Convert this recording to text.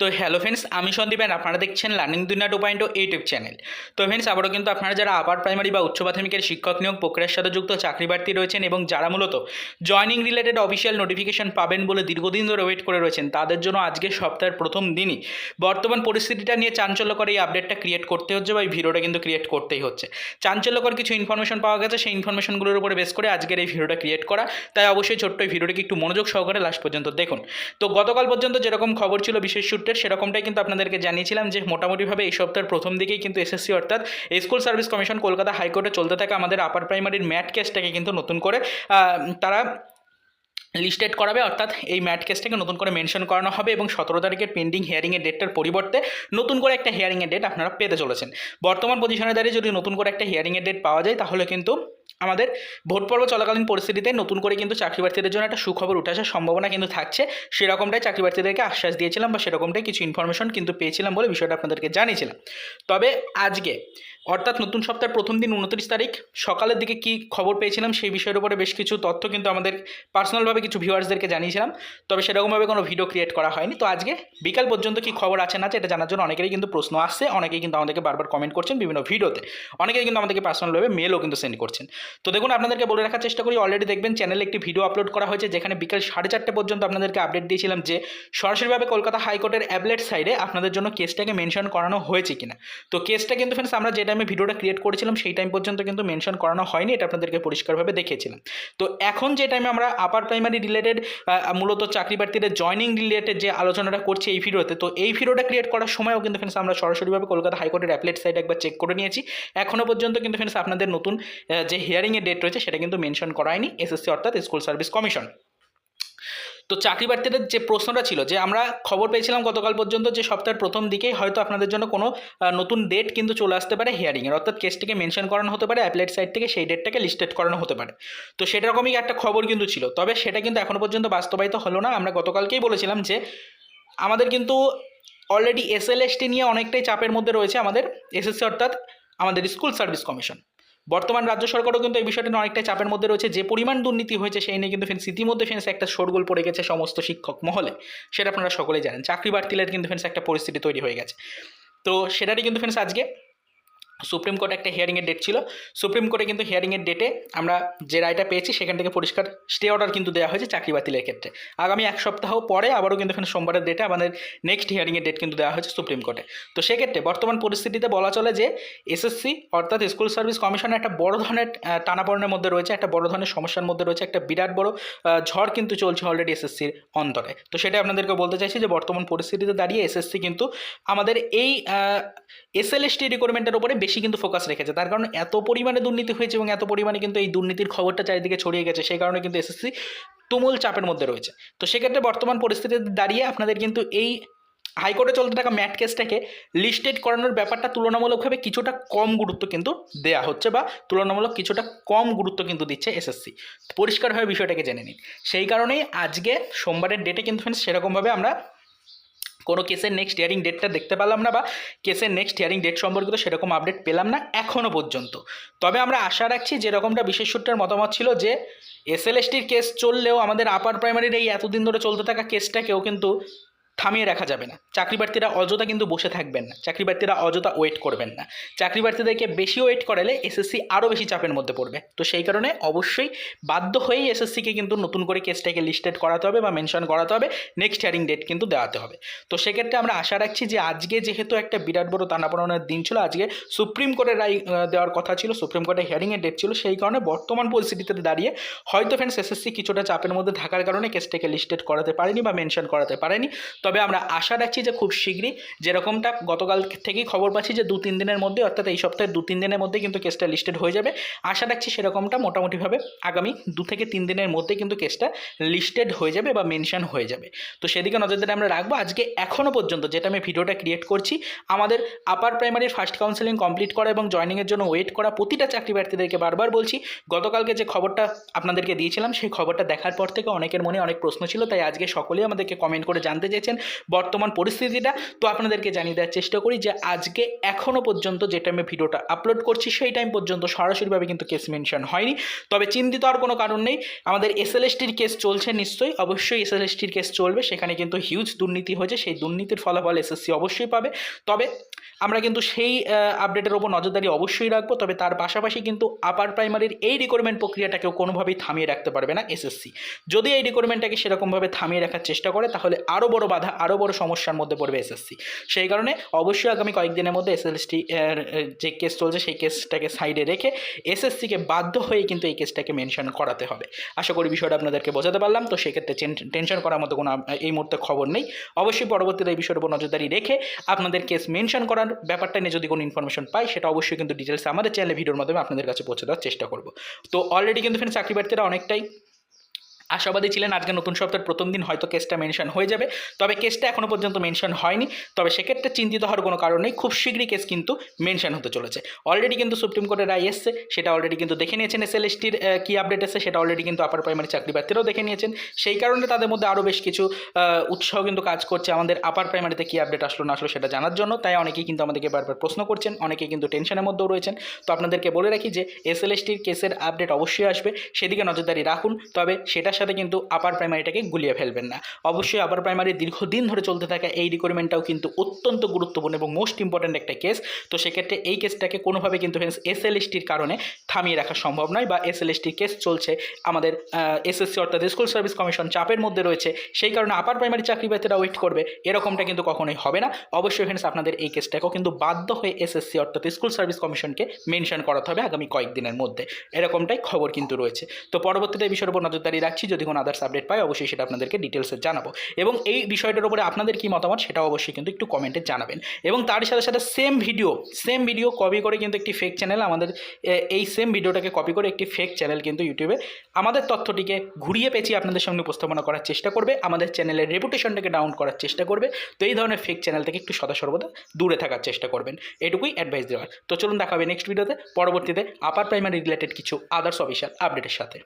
তো hello friends আমি Sandeep and আপনারা দেখছেন learning Duniya two point YouTube channel তো ফ্রেন্ডস আবারও কিন্তু আপনারা যারা আপার প্রাইমারি বা উচ্চ প্রাথমিকের শিক্ষক নিয়োগ প্রক্রিয়ার সাথে যুক্ত, চাকরি প্রার্থী রয়েছেন এবং যারা মূলত জয়নিং রিলেটেড অফিসিয়াল নোটিফিকেশন পাবেন বলে দীর্ঘদিন ধরে ওয়েট করে রয়েছেন, তাদের জন্য আজকে সপ্তাহের প্রথম দিনই। বর্তমান পরিস্থিতিটা নিয়ে চাঞ্চল্যকর এই আপডেটটা ক্রিয়েট করতে হচ্ছে বা এই ভিডিওটা কিন্তু ক্রিয়েট করতেই হচ্ছে। চাঞ্চল্যকর কিছু ইনফরমেশন পাওয়া গেছে, সেই ইনফরমেশনগুলোর উপরে বেস করে আজকের এই ভিডিওটা ক্রিয়েট করা। তাই অবশ্যই ছোট্ট এই ভিডিওটিকে একটু মনোযোগ সহকারে লাস্ট পর্যন্ত দেখুন। তো গতকাল পর্যন্ত যেরকম খবর ছিল, বিশেষ সূত্রের সেরকমটাই কিন্তু আপনাদেরকে জানিয়েছিলাম যে মোটামুটিভাবে এই সপ্তাহের প্রথম দিকেই কিন্তু এসএসসি অর্থাৎ স্কুল সার্ভিস কমিশন কলকাতা হাইকোর্টে চলতে থাকা আমাদের আপার প্রাইমারির ম্যাট কেসটাকে কিন্তু নতুন করে তারা লিস্টেড করাবে, অর্থাৎ এই ম্যাট কেসটাকে নতুন করে মেনশন করানো হবে এবং সতেরো তারিখের পেন্ডিং হিয়ারিংয়ের ডেটটার পরিবর্তে নতুন করে একটা হিয়ারিংয়ের ডেট আপনারা পেতে চলেছেন। বর্তমান পজিশনে দাঁড়িয়ে যদি নতুন করে একটা হিয়ারিংয়ের ডেট পাওয়া যায়, তাহলে কিন্তু আমাদের ভোট পর্ব চলাকালীন পরিস্থিতিতে নতুন করে কিন্তু চাকরি প্রার্থীদের জন্য একটা সুখবর উঠে আসার সম্ভাবনা কিন্তু থাকছে। সেরকমটাই চাকরি প্রার্থীদেরকে আশ্বাস দিয়েছিলাম বা সেরকমটাই কিছু ইনফরমেশন কিন্তু পেয়েছিলাম বলে বিষয়টা আপনাদেরকে জানিয়েছিলাম। তবে আজকে অর্থাৎ নতুন সপ্তাহের প্রথম দিন উনত্রিশ তারিখ। সকালের দিকে কি খবর পেয়েছিলাম সেই বিষয়ের উপরে বেশ কিছু তথ্য কিন্তু আমাদের পার্সোনালভাবে কিছু ভিউয়ার্সদেরকে জানিয়েছিলাম। তবে সেরকমভাবে কোনো ভিডিও ক্রিয়েট করা হয়নি। তো আজকে বিকাল পর্যন্ত কি খবর আছে না আছে এটা জানার জন্য অনেকেরই কিন্তু প্রশ্ন আসছে। অনেকেই কিন্তু আমাদেরকে বারবার কমেন্ট করছেন বিভিন্ন ভিডিওতে। অনেকেই কিন্তু আমাদেরকে পার্সোনালভাবে মেলও কিন্তু সেন্ড করছেন। তো দেখুন, আপনাদেরকে বলে রাখার চেষ্টা করি অলরেডি দেখবেন চ্যানেলে একটি ভিডিও আপলোড করা হয়েছে, যেখানে বিকাল সাড়ে চারটে পর্যন্ত আপনাদেরকে আপডেট দিয়েছিলাম যে সরাসরিভাবে কলকাতা হাইকোর্টের অ্যাবলেট সাইডে আপনাদের জন্য কেসটাকে মেনশন করানো হয়েছে কিনা। তো কেসটা কিন্তু ফ্রেন্ডস আমরা যে টাইমে ভিডিওটা ক্রিয়েট করেছিলাম, সেই টাইম পর্যন্ত কিন্তু মেনশন করানো হয়নি, এটা আপনাদেরকে পরিষ্কারভাবে দেখিয়েছিলাম। তো এখন যে টাইমে আমরা আপার প্রাইমারি রিলেটেড মূলত চাকরি প্রার্থীদের জয়নিং রিলেটেড যে আলোচনাটা করছি এই ভিডিওতে তো এই ভিডিওটা ক্রিয়েট করার সময়ও কিন্তু ফ্রেন্ডস আমরা সরাসরিভাবে কলকাতা হাইকোর্টের অ্যাপলেট সাইট একবার চেক করে নিয়েছি। এখনও পর্যন্ত কিন্তু ফ্রেন্ডস আপনাদের নতুন যে হিয়ারিংয়ের ডেট রয়েছে, সেটা কিন্তু মেনশন করা হয়নি এসএসসি অর্থাৎ স্কুল সার্ভিস কমিশন তো চাকরি প্রার্থীদের যে প্রশ্নটা ছিল, যে আমরা খবর পেয়েছিলাম গতকাল পর্যন্ত যে সপ্তাহের প্রথম দিকেই হয়তো আপনাদের জন্য কোনো নতুন ডেট কিন্তু চলে আসতে পারে হিয়ারিংয়ের অর্থাৎ কেসটিকে মেনশন করানো হতে পারে অ্যাপলেট সাইট থেকে সেই ডেটটাকে লিস্টেড করানো হতে পারে। তো সেরকমই একটা খবর কিন্তু ছিল। তবে সেটা কিন্তু এখনও পর্যন্ত বাস্তবায়িত হলো না। আমরা গতকালকেই বলেছিলাম যে, আমাদের কিন্তু অলরেডি এসএলএসটি নিয়ে অনেকটাই চাপের মধ্যে রয়েছে আমাদের এসএসসি অর্থাৎ আমাদের স্কুল সার্ভিস কমিশন বর্তমান রাজ্য সরকারও কিন্তু এই বিষয়টা নিয়ে অনেকটাই চাপের মধ্যে রয়েছে। যে পরিমাণ দুর্নীতি হয়েছে সেই নিয়ে কিন্তু ফ্রেন্ডস ইতিমধ্যে ফ্রেন্ডস একটা শোরগোল পড়ে গেছে সমস্ত শিক্ষক মহলে। সেটা আপনারা সকলে জানেন। চাকরি বাড়তিলের কিন্তু ফ্রেন্ডস একটা পরিস্থিতি তৈরি হয়ে গেছে। তো সেটারই কিন্তু ফ্রেন্ডস আজকে সুপ্রিম কোর্টে একটা হিয়ারিংয়ের ডেট ছিল। সুপ্রিম কোর্টে কিন্তু হিয়ারিংয়ের ডেটে আমরা যে রায়টা পেয়েছি, সেখান থেকে পরিষ্কার স্টে অর্ডার কিন্তু দেওয়া হয়েছে চাকরি বাতিলের ক্ষেত্রে। আগামী এক সপ্তাহ পরে আবারও কিন্তু এখানে সোমবারের ডেটে আমাদের নেক্সট হিয়ারিংয়ের ডেট কিন্তু দেওয়া হয়েছে সুপ্রিম কোর্টে তো সেক্ষেত্রে বর্তমান পরিস্থিতিতে বলা চলে যে এসএসসি অর্থাৎ স্কুল সার্ভিস কমিশন একটা বড় ধরনের টানাপড়নের মধ্যে রয়েছে, একটা বড় ধরনের সমস্যার মধ্যে রয়েছে, একটা বিরাট বড় ঝড় কিন্তু চলছে অলরেডি এসএসসির অন্তরে। তো সেটা আপনাদেরকে বলতে চাইছি যে বর্তমান পরিস্থিতিতে দাঁড়িয়ে এসএসসি কিন্তু আমাদের এই এসএলএসটি রিকোয়ারমেন্টের উপরে বেশি কিন্তু ফোকাস রেখেছে। তার কারণে এত পরিমাণে দুর্নীতি হয়েছে এবং এত পরিমাণে কিন্তু এই দুর্নীতির খবরটা চারিদিকে ছড়িয়ে গেছে। সেই কারণে কিন্তু এসএসসি তুমুল চাপের মধ্যে রয়েছে। তো সেক্ষেত্রে বর্তমান পরিস্থিতিতে দাঁড়িয়ে আপনাদের কিন্তু এই হাইকোর্টে চলতে থাকা ম্যাট কেসটাকে লিস্টেড করানোর ব্যাপারটা তুলনামূলকভাবে কিছুটা কম গুরুত্ব কিন্তু দেয়া হচ্ছে বা তুলনামূলক কিছুটা কম গুরুত্ব কিন্তু দিচ্ছে এসএসসি পরিষ্কারভাবে বিষয়টাকে জেনে নিন। সেই কারণেই আজকে সোমবারের ডেটে কিন্তু সেরকমভাবে আমরা কোনো কেসের নেক্সট হিয়ারিং ডেটটা দেখতে পেলাম না বা কেসের নেক্সট হিয়ারিং ডেট সম্পর্কিত সেরকম আপডেট পেলাম না এখনও পর্যন্ত। তবে আমরা আশা রাখছি যেরকমটা বিশেষ সূত্রের মতামত ছিল যে এসএলএসটির কেস চললেও আমাদের আপার প্রাইমারির এই এতদিন ধরে চলতে থাকা কেসটাকেও কিন্তু থামিয়ে রাখা যাবে না। চাকরি প্রার্থীরা অযথা কিন্তু বসে থাকবেন না। চাকরি প্রার্থীরা অযথা ওয়েট করবেন না। চাকরি প্রার্থীদেরকে বেশি ওয়েট করালে এসএসসি আরও বেশি চাপের মধ্যে পড়বে। তো সেই কারণে অবশ্যই বাধ্য হয়েই এসএসসিকে কিন্তু নতুন করে কেসটাকে লিস্টেড করাতে হবে বা মেনশন করাতে হবে। নেক্সট হিয়ারিং ডেট কিন্তু দেওয়াতে হবে। তো সেক্ষেত্রে আমরা আশা রাখছি যে আজকে যেহেতু একটা বিরাট বড় টানাপড়নের দিন ছিল, আজকে সুপ্রিম কোর্টের রায় দেওয়ার কথা ছিল, সুপ্রিম কোর্টের হিয়ারিংয়ের ডেট ছিল, সেই কারণে বর্তমান পরিস্থিতিতে দাঁড়িয়ে হয়তো ফ্রেন্ডস এসএসসি কিছুটা চাপের মধ্যে থাকার কারণে কেসটাকে লিস্টেড করাতে পারেনি বা মেনশন করাতে পারেনি। তবে আমরা আশা রাখছি যে খুব শীঘ্রই যেরকমটা গতকাল থেকেই খবর পাচ্ছি যে দু তিন দিনের মধ্যে, অর্থাৎ এই সপ্তাহের দু তিন দিনের মধ্যে কিন্তু কেসটা লিস্টেড হয়ে যাবে। আশা রাখছি সেরকমটা মোটামুটিভাবে আগামী দু থেকে তিন দিনের মধ্যে কিন্তু কেসটা লিস্টেড হয়ে যাবে বা মেনশান হয়ে যাবে। তো সেদিকে নজর নজরদারি আমরা রাখব। আজকে এখনও পর্যন্ত যেটা আমি ভিডিওটা ক্রিয়েট করছি, আমাদের আপার প্রাইমারির ফার্স্ট কাউন্সেলিং কমপ্লিট করা এবং জয়নিংয়ের জন্য ওয়েট করা প্রতিটা চাকরি প্রার্থীদেরকে বারবার বলছি, গতকালকে যে খবরটা আপনাদেরকে দিয়েছিলাম, সেই খবরটা দেখার পর থেকে অনেকের মনে অনেক প্রশ্ন ছিল, তাই আজকে সকলেই আমাদেরকে কমেন্ট করে জানতে চেয়েছেন। বর্তমান পরিস্থিতিটা। তো আপনাদেরকে জানিয়ে দেওয়ার চেষ্টা করি যে আজকে এখনও পর্যন্ত যে টাইমে ভিডিওটা আপলোড করছি, সেই টাইম পর্যন্ত সরাসরিভাবে কিন্তু কেস মেনশন হয়নি। তবে চিন্তিত আর কোনো কারণ নেই। আমাদের এসএলএসটির কেস চলছে নিশ্চয়ই। অবশ্যই এসএলএসটির কেস চলবে। সেখানে কিন্তু হিউজ দুর্নীতি হয়েছে। সেই দুর্নীতির ফলাফল এসএসসি অবশ্যই পাবে। তবে আমরা কিন্তু সেই আপডেটের ওপর নজরদারি অবশ্যই রাখব। তবে তার পাশাপাশি কিন্তু আপার প্রাইমারির এই রিক্রুটমেন্ট প্রক্রিয়াটাকেও কোনোভাবেই থামিয়ে রাখতে পারবে না এসএসসি যদি এই রিক্রুটমেন্টটাকে সেরকমভাবে থামিয়ে রাখার চেষ্টা করে, তাহলে আরও বড় বাধা আরও বড় সমস্যার মধ্যে পড়বে এসএসসি। সেই কারণে অবশ্যই আগামী কয়েকদিনের মধ্যে এসএলএসটি যে কেস চলছে সেই কেসটাকে সাইডে রেখে এসএসসিকে বাধ্য হয়ে কিন্তু এই কেসটাকে মেনশন করাতে হবে। আশা করি বিষয়টা আপনাদেরকে বোঝাতে পারলাম। তো সেক্ষেত্রে টেনশন করার মতো কোনো এই মুহূর্তে খবর নেই। অবশ্যই পরবর্তীতে এই বিষয়ের উপর নজরদারি রেখে আপনাদের কেস মেনশন করার ব্যাপারটা নিয়ে যদি কোনো ইনফরমেশন পাই, সেটা অবশ্যই কিন্তু ডিটেলস আমাদের চ্যানেলে ভিডিওর মাধ্যমে আপনাদের কাছে পৌঁছে দেওয়ার চেষ্টা করব। তো অলরেডি কিন্তু ফ্রেন্ড চাকরি প্রার্থীরা অনেকটাই আশাবাদী ছিলেন আজকে নতুন সপ্তাহের প্রথম দিন, হয়তো কেসটা মেনশন হয়ে যাবে। তবে কেসটা এখনও পর্যন্ত মেনশন হয়নি। তবে সেক্ষেত্রে চিন্তিত হওয়ার কোনো কারণ নেই। খুব শীঘ্রই কেস কিন্তু মেনশন হতে চলেছে। অলরেডি কিন্তু সুপ্রিম কোর্টের রায় এসছে। সেটা অলরেডি কিন্তু দেখে নিয়েছেন এস এসএলএসটির কী আপডেট এসেছে সেটা অলরেডি কিন্তু আপার প্রাইমারি চাকরি প্রার্থীরাও দেখে নিয়েছেন। সেই কারণে তাদের মধ্যে আরও বেশ কিছু উৎসাহ কিন্তু কাজ করছে আমাদের আপার প্রাইমারিতে কী আপডেট আসলো না আসলো সেটা জানার জন্য। তাই অনেকেই কিন্তু আমাদেরকে বারবার প্রশ্ন করছেন। অনেকেই কিন্তু টেনশনের মধ্যেও রয়েছেন। তো আপনাদেরকে বলে রাখি যে এস এসএলএসটির কেসের আপডেট অবশ্যই আসবে। সেদিকে নজরদারি রাখুন। তবে সেটার সাথে কিন্তু আপার প্রাইমারিটাকে গুলিয়ে ফেলবেন না। অবশ্যই আপার প্রাইমারি দীর্ঘদিন ধরে চলতে থাকা এই রিকোয়ারমেন্টটাও কিন্তু অত্যন্ত গুরুত্বপূর্ণ এবং মোস্ট ইম্পর্ট্যান্ট একটা কেস তো সেক্ষেত্রে এই কেসটাকে কোনোভাবে কিন্তু ফ্রেন্ডস এস এল এসএলএসটির কারণে থামিয়ে রাখা সম্ভব নয় বা এস এল এসএলএসটির কেস চলছে আমাদের এসএসসি অর্থাৎ স্কুল সার্ভিস কমিশন চাপের মধ্যে রয়েছে। সেই কারণে আপার প্রাইমারি চাকরি প্রার্থীরা ওয়েট করবে এরকমটা কিন্তু কখনোই হবে না। অবশ্যই ফ্রেন্ডস আপনাদের এই কেসটাকেও কিন্তু বাধ্য হয়ে এসএসসি অর্থাৎ স্কুল সার্ভিস কমিশনকে মেনশন করাতে হবে আগামী কয়েকদিনের মধ্যে। এরকমটাই খবর কিন্তু রয়েছে। তো পরবর্তীতে এই বিষয়ের উপর নজরদারি রাখছি। যদি কোনো আদার্স আপডেট পাই অবশ্যই সেটা আপনাদেরকে ডিটেলসে জানাব। এবং এই বিষয়টার উপরে আপনাদের কি মতামত সেটা অবশ্যই কিন্তু একটু কমেন্টে জানাবেন। এবং তার সাথে সাথে same video same video copy করে কিন্তু একটি ফেক চ্যানেল আমাদের এই সেম ভিডিওটাকে কপি করে একটি ফেক চ্যানেল কিন্তু ইউটিউবে আমাদের তথ্যটিকে ঘুরিয়ে পেঁচিয়ে আপনাদের সামনে উপস্থাপনা করার চেষ্টা করবে, আমাদের চ্যানেলের রেপুটেশনটাকে ডাউন করার চেষ্টা করবে, তো এই ধরনের ফেক চ্যানেল থেকে একটু সদা সর্বদা দূরে থাকার চেষ্টা করবেন। এটুকুই অ্যাডভাইস দেওয়ার। তো চলুন দেখাবে নেক্সট ভিডিওতে পরবর্তীতে আপার প্রাইমারি রিলেটেড কিছু আদার্স অফিসিয়াল আপডেটের সাথে।